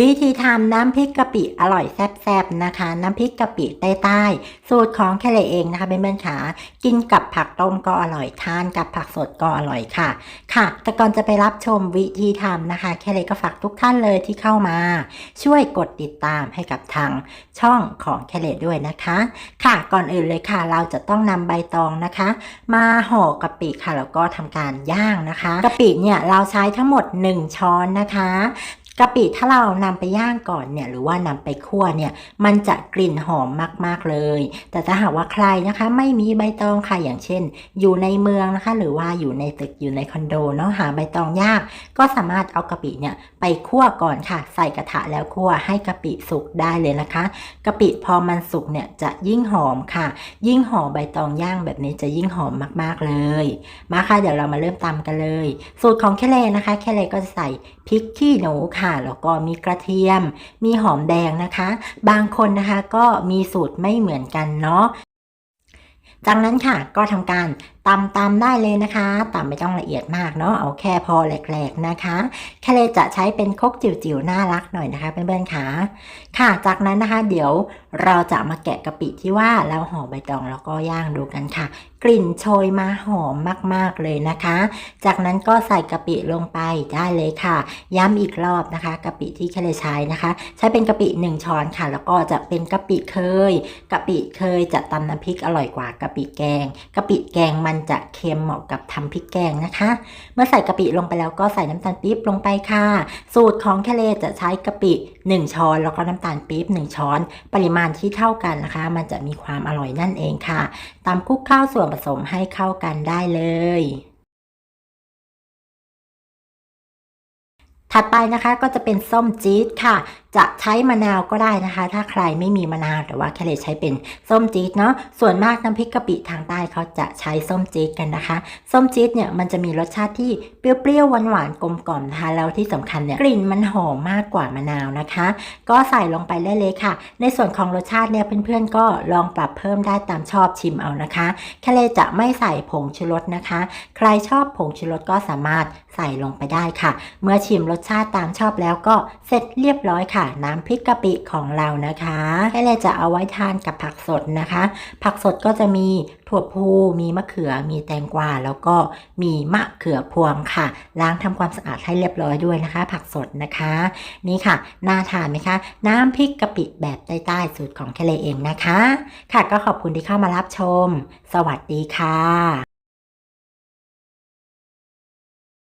วิธีทำน้ำพริกกะปิอร่อยแซ่บๆนะคะ น้ำพริกกะปิใต้ๆสูตรของแคเลเองนะคะเป็นเพื่อนๆขากินกับผักต้มก็อร่อยทานกับผักสดก็อร่อยค่ะ ค่ะ แต่ก่อนจะไปรับชมวิธีทำนะคะ แคเลก็ฝากทุกท่านเลยที่เข้ามา ช่วยกดติดตามให้กับทางช่องของแคเลด้วยนะคะ ค่ะก่อนอื่นเลยค่ะ เราจะต้องนำใบตองนะคะ มาห่อกะปิค่ะแล้วก็ทำการย่างนะคะกะปิเนี่ยเราใช้ทั้งหมด 1 ช้อนนะคะ กะปิถ้าเรานำไปย่างก่อนเนี่ยหรือว่านำไปคั่วเนี่ยมันจะกลิ่นหอมมากๆเลย แต่ถ้าหากว่าใครนะคะ ไม่มีใบตองค่ะอย่างเช่น อยู่ในเมืองนะคะ หรือว่าอยู่ในตึกอยู่ในคอนโดเนาะหาใบตองยาก ก็สามารถเอากะปิเนี่ยไปคั่วก่อนค่ะ ใส่กระทะแล้วคั่วให้กะปิสุกได้เลยนะคะกะปิพอมันสุกเนี่ยจะยิ่งหอมค่ะ ยิ่งห่อใบตองย่างแบบนี้จะยิ่งหอมมากๆเลย มาค่ะเดี๋ยวเรามาเริ่มตำกันเลย สูตรของแคเลนะคะแคเลก็ใส่พริกขี้หนูค่ะแล้วก็มีกระเทียม มีหอมแดงนะคะ บางคนนะคะก็มีสูตรไม่เหมือนกันเนาะจากนั้นค่ะก็ทำการ ตำตำได้เลยนะคะตำไม่ต้องละเอียดมากเนาะเอาแค่พอแหลกๆนะคะแคเลจะใช้เป็นคกจิ๋วๆน่ารักหน่อยนะคะเพื่อนๆค่ะค่ะ จากนั้นนะคะ เดี๋ยวเราจะมาแกะกะปิที่ว่าเราห่อใบตองแล้วก็ย่างดูกันค่ะ กลิ่นโชยมาหอมมากๆเลยนะคะ จากนั้นก็ใส่กะปิลงไปได้เลยค่ะ ย้ำอีกรอบนะคะกะปิที่แคเลใช้นะคะ ใช้เป็นกะปิ1ช้อนค่ะ แล้วก็จะเป็นกะปิเคยกะปิเคยจะตำน้ำพริกอร่อยกว่ากะปิแกงกะปิแกงมันจะเค็มเหมาะกับทำพริกแกงนะคะ เมื่อใส่กะปิลงไปแล้วก็ใส่น้ำตาลปี๊บลงไปค่ะ สูตรของแคเลจะใช้กะปิ 1 ช้อน แล้วก็น้ำตาลปี๊บ1 ช้อน ปริมาณที่เท่ากันนะคะ มันจะมีความอร่อยนั่นเองค่ะตามคลุกข้าวส่วนผสมให้เข้ากันได้เลย ถัดไปนะคะก็จะเป็นส้มจี๊ดค่ะ จะใช้มะนาวก็ได้นะคะ ถ้าใครไม่มีมะนาวแต่ว่าแคเลใช้เป็นส้มจี๊ดเนาะส่วนมากน้ำพริกกะปิทางใต้เขาจะใช้ส้มจี๊ดกันนะคะ ส้มจี๊ดเนี่ยมันจะมีรสชาติที่เปรี้ยวๆหวานๆกลมกล่อมนะคะแล้วที่สำคัญเนี่ยกลิ่นมันหอมมากกว่ามะนาวนะคะ ก็ใส่ลงไปได้เลยค่ะ ในส่วนของรสชาติเนี่ยเพื่อนๆก็ลองปรับเพิ่มได้ตามชอบชิมเอานะคะแคเลจะไม่ใส่ผงชูรสนะคะ ใครชอบผงชูรสก็สามารถ ใส่ลงไปได้ค่ะ เมื่อชิมรสชาติตามชอบแล้วก็เสร็จเรียบร้อยค่ะ น้ำพริกกะปิของเรานะคะแค่เลยจะเอาไว้ทานกับผักสดนะคะ ผักสดก็จะมีถั่วพูมีมะเขือมีแตงกวาแล้วก็มีมะเขือพวงค่ะ ล้างทำความสะอาดให้เรียบร้อยด้วยนะคะ ผักสดนะคะ นี่ค่ะน่าทานไหมคะ น้ำพริกกะปิแบบใต้ๆสูตรของแคเลเองนะคะ ค่ะก็ขอบคุณที่เข้ามารับชม สวัสดีค่ะ